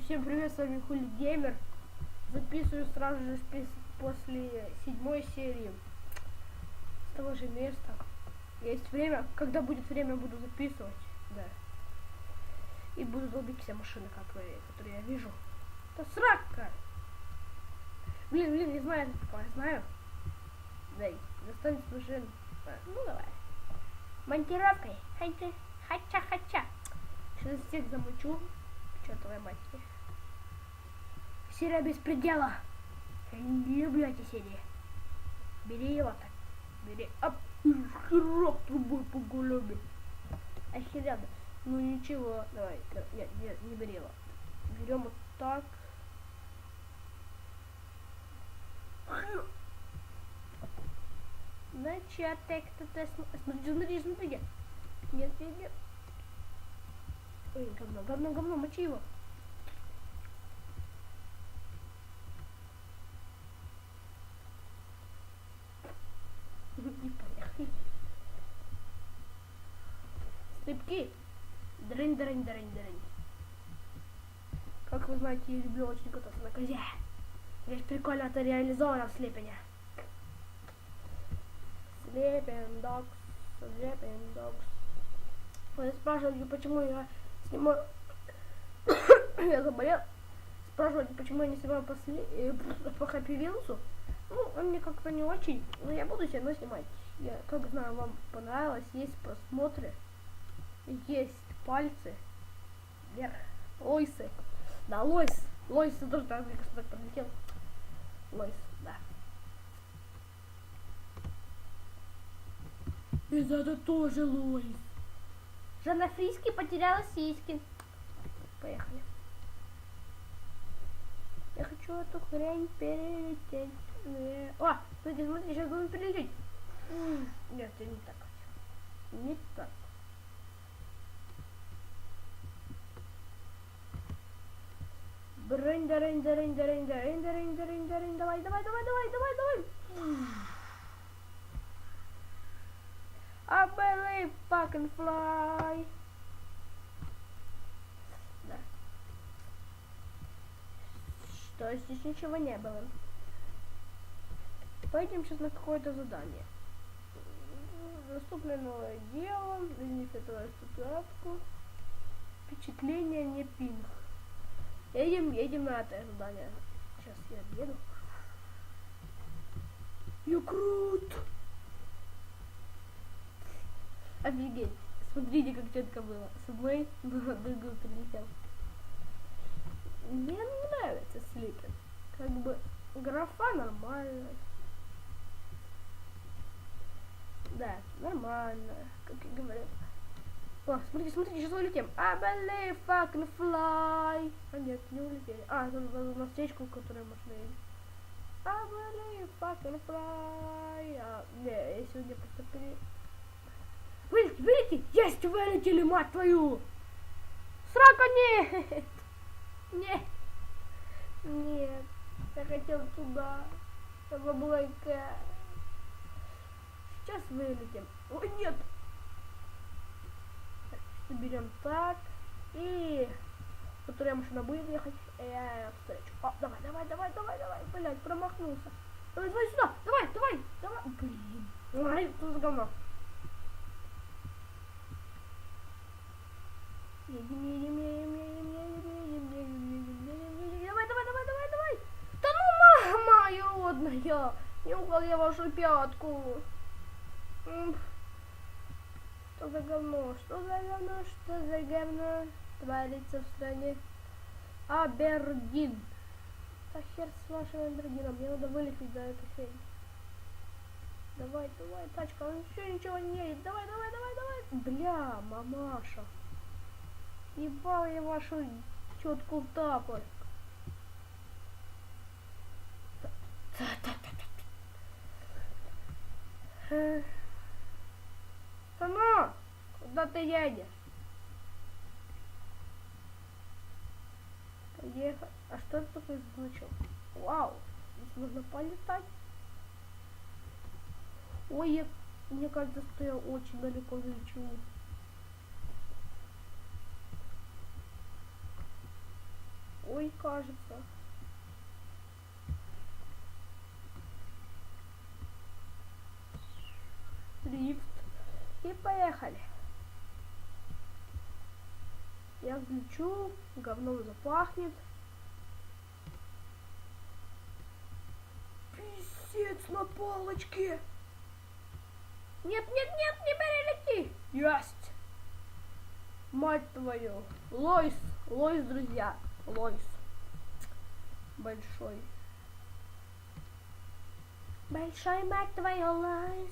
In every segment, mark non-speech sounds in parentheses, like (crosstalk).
Всем привет, с вами Хули Геймер. Записываю сразу же после седьмой серии. С того же места. Есть время, когда будет время, буду записывать. Да. И буду долбить все машины, вы, которые я вижу. Это срака! Блин, блин, не знаю, такое, знаю. Дай, достанет машин. А, Ну давай. Монтировкой. Хача, хача, хача. Сейчас всех замучу. Чертовая мать. Серия без предела. Я не люблю эти серии. Бери его так. Бери. Оп. Херак трубой по голове. Охеренно. Ну ничего. Давай. Нет, нет, не бери его. Берем вот так. Значит, так то Смотри, смотри, смотри. Нет, нет, нет. Ой, говно, говно, говно, мочи его. (laughs) И поехали. Слепки. Дрынь, дрынь, дрынь, дрынь. Как вы знаете, я люблю очень кататься на козе. Здесь прикольно это реализовано в слепене. Sleeping Dogs, Sleeping Dogs. Вы спрашиваете, почему я снимаю... (coughs) я заболел. Спрашиваете, почему я не снимаю после... э, (coughs) по Happy Wheels. Ну, он мне как-то не очень, но я буду все равно снимать. Я как знаю, вам понравилось, есть просмотры, есть пальцы вверх, лойсы. Да, лойс. Лойс тоже так, мне кажется, так подлетел. Лойс, да. И это тоже Лойс. Жанна Фриски потеряла сиськи. Поехали. Я хочу эту хрень перелететь. Э, О, смотри, смотри, сейчас будем перелететь. Нет, я не так. Не так. Брынь, дарынь, дарынь, дарынь, дарынь, дарынь, дарынь, дарынь. Давай, давай, давай, давай, давай, давай. I believe I can fly. Да. Что, здесь ничего не было. Пойдем сейчас на какое-то задание. Доступное новое дело, идентифицировать статуэтку. Впечатление не пинг. Едем, едем на это задание. Сейчас я еду. Я крут! Офигеть. Смотрите, как четко было. С одной на другую прилетел. Мне нравится слипер. Как бы графа нормальная. Да, нормально, как я говорю. О, смотрите, смотрите, сейчас улетим. I believe I fly. А нет, не улетели. А, это на, стечку, которая машина едет. I believe I can fly. А, не, я сегодня просто пере... Есть, вылетели, мать твою! Срака нет! Нет! Нет, я хотел туда. Я заблайка. Сейчас вылетим. Ой, нет! Берем так. И... Которая машина будет ехать, я встречу. О, давай, давай, давай, давай, давай. Блять, промахнулся. Давай, давай сюда. Давай, давай, давай. Блин. Ай, за говно? Давай, давай, давай, давай, давай. Да ну, мама родная. Нюхал я вашу пятку. Что за говно? Что за говно? Что за говно творится в стране? Абердин. Да хер с вашим Абердином. Мне надо вылететь за эту хрень. Давай, давай, тачка, он еще ничего не едет. Давай, давай, давай, давай. Бля, мамаша. Ебал я вашу тетку в тапок. Сынок, куда ты едешь? Поехать. А что это такое значок? Вау, здесь можно полетать. Ой, я, мне кажется, что я очень далеко лечу. Первый, кажется. Дрифт. И поехали. Я взлечу, говном запахнет. Писец на палочке. Нет, нет, нет, не перелети. Есть. Мать твою. Лойс. Лойс, друзья. Лойс. Большой. Большой, мать твою, Лойс.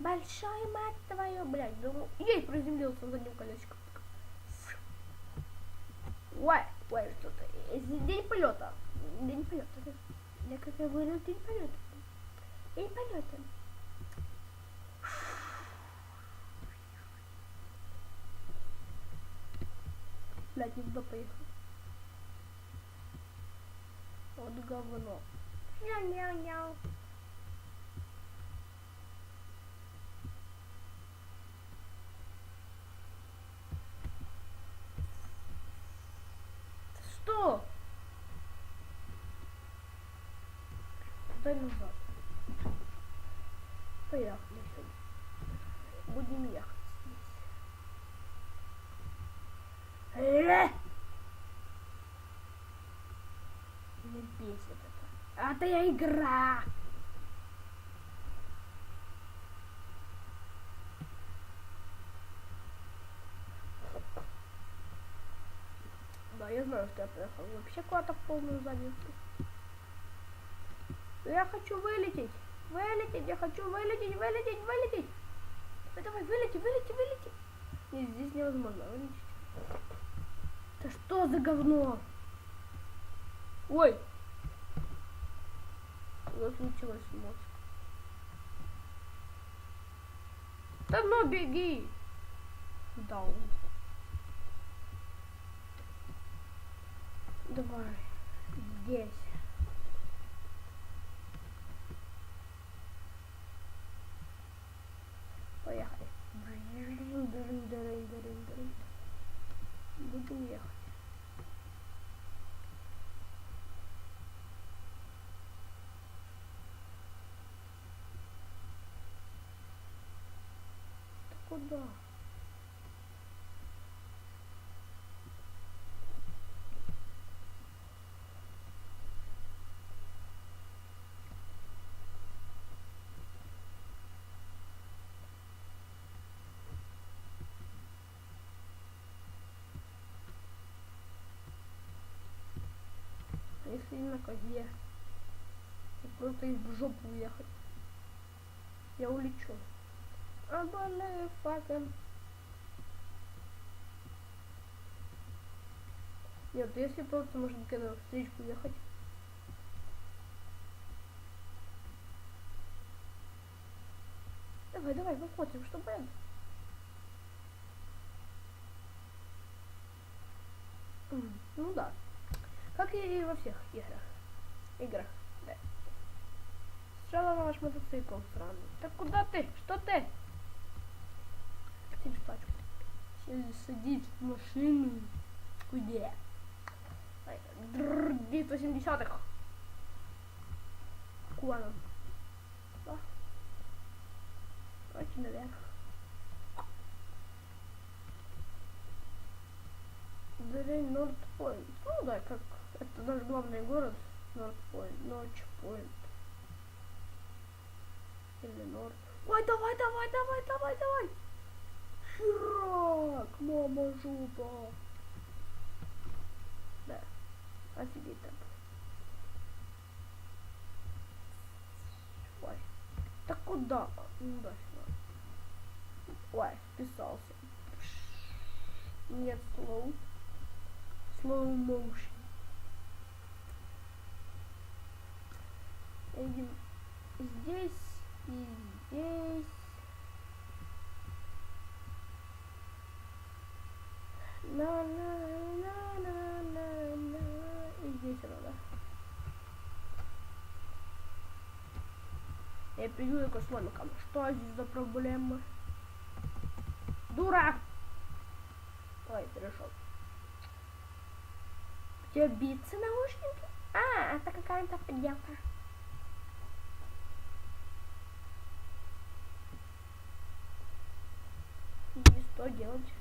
Большой, мать твою, блядь, думаю, ей приземлился за ним колесиком. Ой, ой, что-то. День полета. День полета. Я как я говорил, день полета. День полета. Блядь, не туда поехал. Вот говно. Няу-няу-няу. Что? Дай назад. Поехали. Будем ехать здесь. Э! Меня бесит это. Это я игра. Да, я знаю, что я поехал вообще куда-то в полную задницу. Я хочу вылететь. Вылететь, я хочу вылететь, вылететь, вылететь. Давай, давай, вылети, вылети, вылети. Нет, здесь невозможно вылететь. Это что за говно? Ой. Что случилось, мозг? Да ну беги. Даун. Давай. Здесь. Поехали. Будем ехать. Куда? А если на козе? И просто их в жопу уехать. Я улечу. А болею факом. Нет, если просто можно когда встречку ехать. Давай, давай, посмотрим, что. М, Ну да. Как и во всех играх. Играх, да. Сначала на ваш мотоцикл сраный. Так куда ты? Что ты? Сел- Садись в машину. Где? Ай, дрррр, Бит 80-х. Куда нам? Да. Давайте наверх. Дерень Нордпойнт. Ну да, как это наш главный город. Нордпойнт. Норчпойнт. Или Норд. Ой, давай, давай, давай, давай, давай. Херак, мама жопа. Да. Офигеть так. Ой. Так куда? Да, сюда. Ой, вписался. Нет, слоу. Slow motion. Едем здесь и здесь. На на на на на на и здесь надо. К сломикам. Что здесь за проблема? Дура! Ой, перешел. тебе биться наушники? А, это какая-то подделка. И что делать?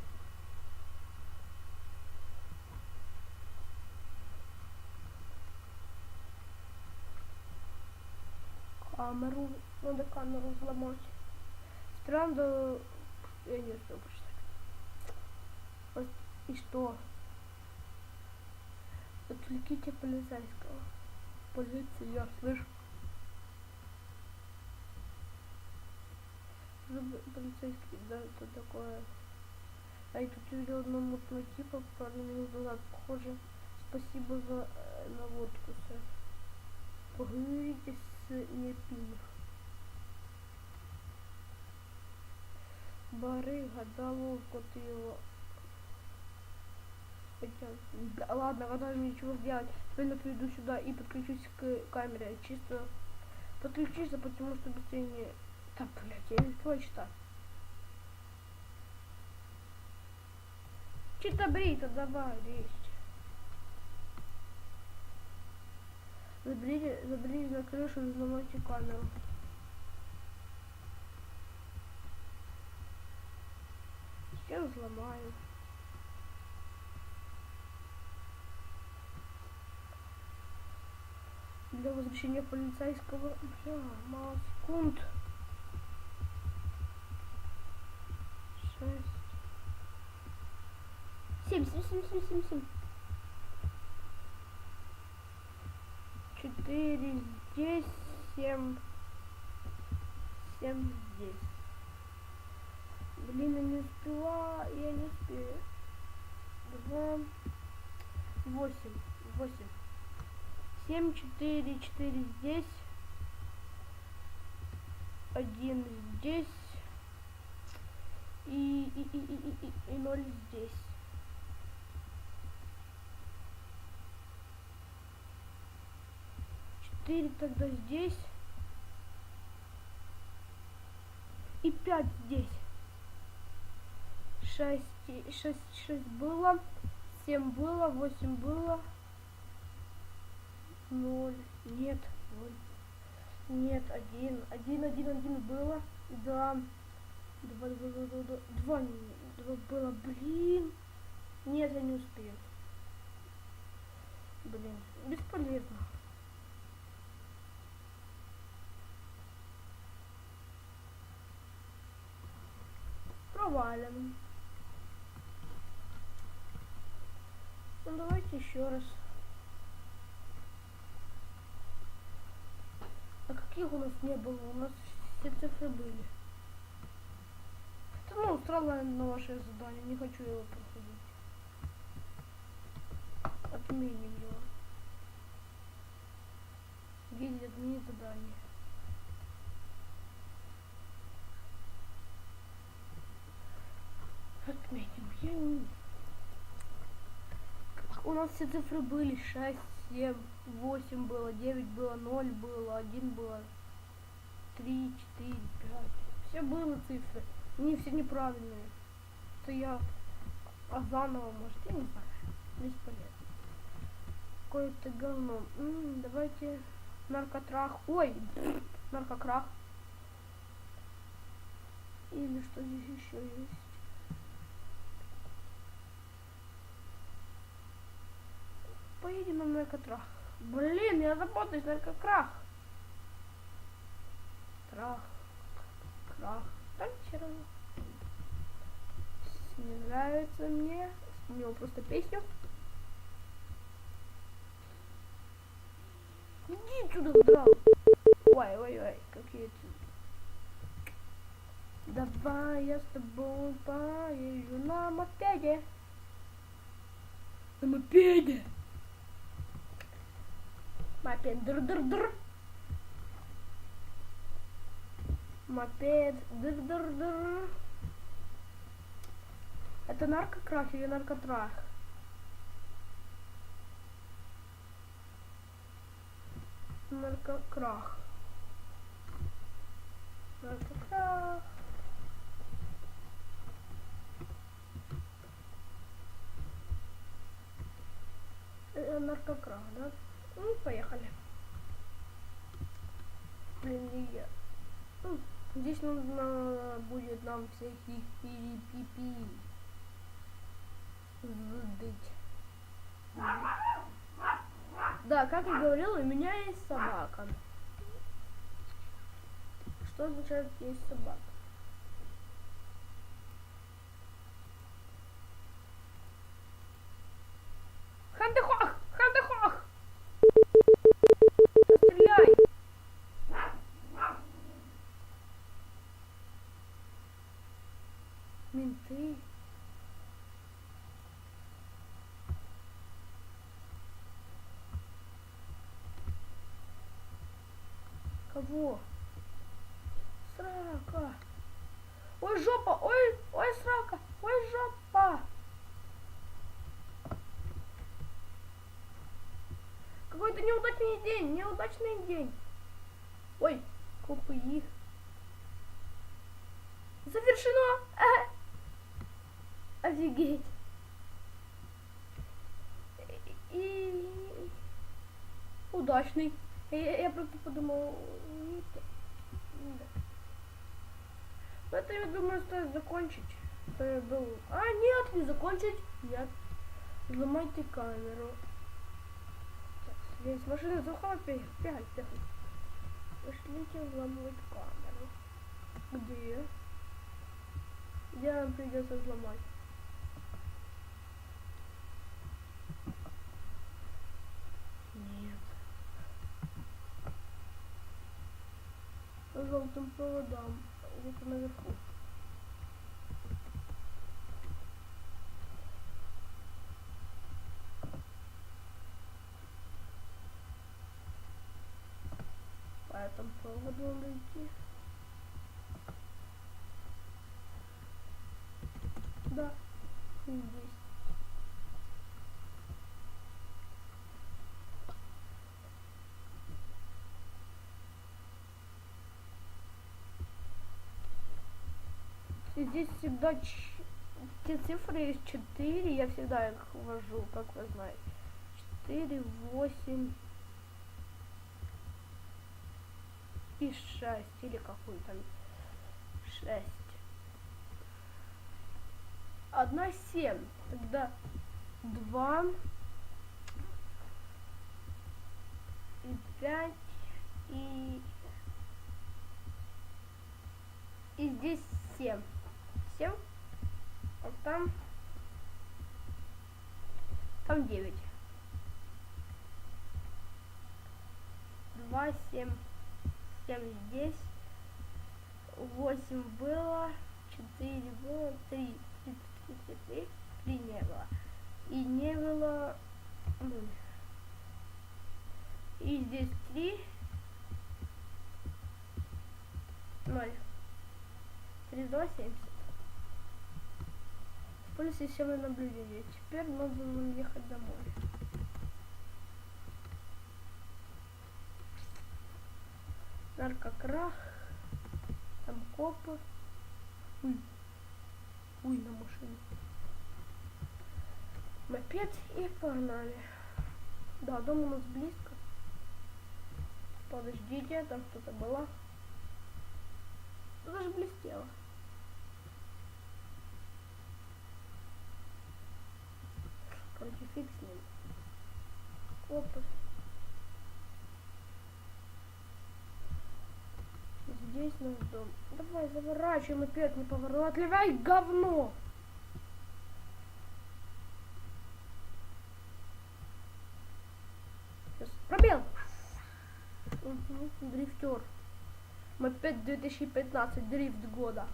Камеру. Надо камеру взломать. Странно, я не прочитать. Вот И что? Отвлеките полицейского. Полиция, я слышу. Полицейский, да, это такое. А я тут видел мутного типа пару минут назад. Похоже, спасибо за э, наводку, сэр. Поговорите с Непинов. Барыга, да ловко ты его. Хотя, ладно, мне ничего сделать. Теперь я приду сюда и подключусь к камере. Чисто подключиться, потому что быстрее не... Да, блядь, я не точно. Чисто брита, давай, лезть. Заберите, заберите на крышу взломайте камеру. Взломаю. Для возвращения полицейского... Мало секунд. Шесть. Семь, семь, семь, семь, семь, семь. Четыре здесь, семь. Семь здесь. Блин, я не успела, я не успею. Два, восемь, восемь. Семь, четыре, четыре здесь. Один здесь. И, и, и, и, и, и, ноль здесь. Четыре тогда здесь. И пять здесь. Шесть, и- шесть, шесть было. Семь было, восемь было. Ноль. Нет, ноль. Нет, один. Один, один, один было. Да. Два, два, два, два, два, два, не- два было. Блин. Нет, я не успею. Блин, бесполезно. Провален. Ну давайте еще раз. А каких у нас не было? У нас все цифры были. Это, ну, устраивает на ваше задание. Не хочу его проходить. Отменим его. Гильдия отменить задание. Отметим. Я не... У нас все цифры были 6, 7, 8 было, 9 было, 0 было, 1 было, 3, 4, 5. Все было цифры. Не все неправильные. Это я а заново, может, я не знаю. Бесполезно. Какое-то говно. М, давайте наркотрах. Ой, наркокрах. Или что здесь еще есть? Поедем на наркотрах. Блин, я работаю с наркокрах. Трах. Крах. Да все равно. Не нравится мне. Сменил просто песню. Иди сюда, драл. Ой, ой, ой, какие ты. Давай я с тобой поезжу на мопеде. На мопеде. Мопед др-др-др. Мопед др-др-др. Это наркокрах или наркотрах? Наркокрах. Наркокрах. Э, э, наркокрах, да? Ну, поехали. Блин, и я... Ну, здесь нужно будет нам всяких перепипи сдыть. Да, как я говорил, у меня есть собака. Что означает есть собака? Менты. Кого? Срака. Ой, жопа, ой, ой, срака, ой, жопа. Какой-то неудачный день, неудачный день. Ой, копы. Завершено. Офигеть. И, удачный. Я, я просто подумал, ну. Это, я думаю, стоит закончить. То я был... А, нет, не закончить. Нет. Взломайте камеру. Здесь машина захват 5, 5. Пошлите взломать камеру. Где? Где нам придется взломать? Желтым проводам. Где-то наверху. По этому проводу надо идти. Да, и здесь. Всегда те цифры есть 4, я всегда их ввожу, как вы знаете. 4, 8 и 6, или какой там 6. Одна 7, тогда 2 и 5 и и здесь 7. 7. А там там 9. 2, 7, 7 здесь. 8 было. 4 было. 3. 3, 3, 3, 3, 3 не было. И не было... И здесь 3. 0. 3, 2, 70. Плюс системное наблюдение. Теперь надо нам ехать домой. Наркокрах. Там копы. Уй. Уй, на машине. Мопед и погнали. Да, дом у нас близко. Подождите, там что-то было. Даже блестело. Ним. Копы. Здесь наш дом. Давай, заворачиваем опять неповоротливое говно. Сейчас. Пробел. Угу, дрифтер. Мопед 2015, дрифт года.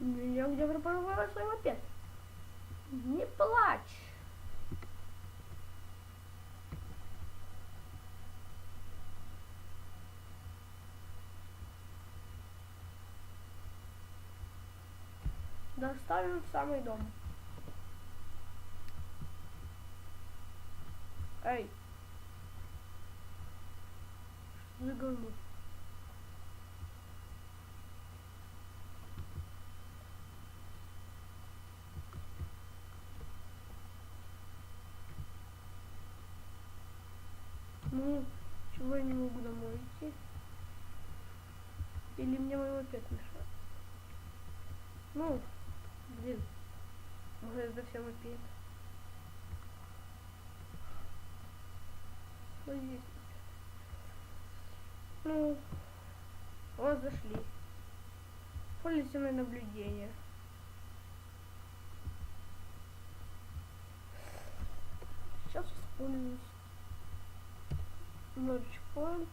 Меня где пропорвала свой мопед. Не плачь. Доставим в самый дом. Эй. Что? Или мне моего опять мешает? Ну, блин. Может это все опять. Вот здесь. Ну, вот зашли. Полицейное наблюдение. Сейчас вспомнюсь. Норвич Пойнт.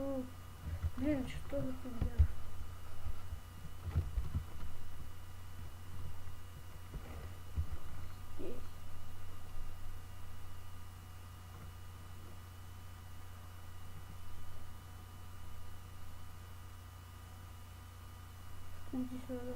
Ну, блин, что за фигня? Здесь. Надо.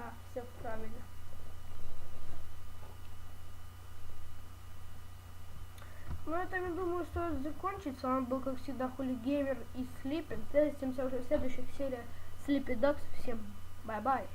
Да, все правильно. Ну, это, я думаю, стоит закончить. С вами был, как всегда, Хули Геймер и Слипин. Встретимся уже в следующих сериях Слипи Докс. Всем бай-бай.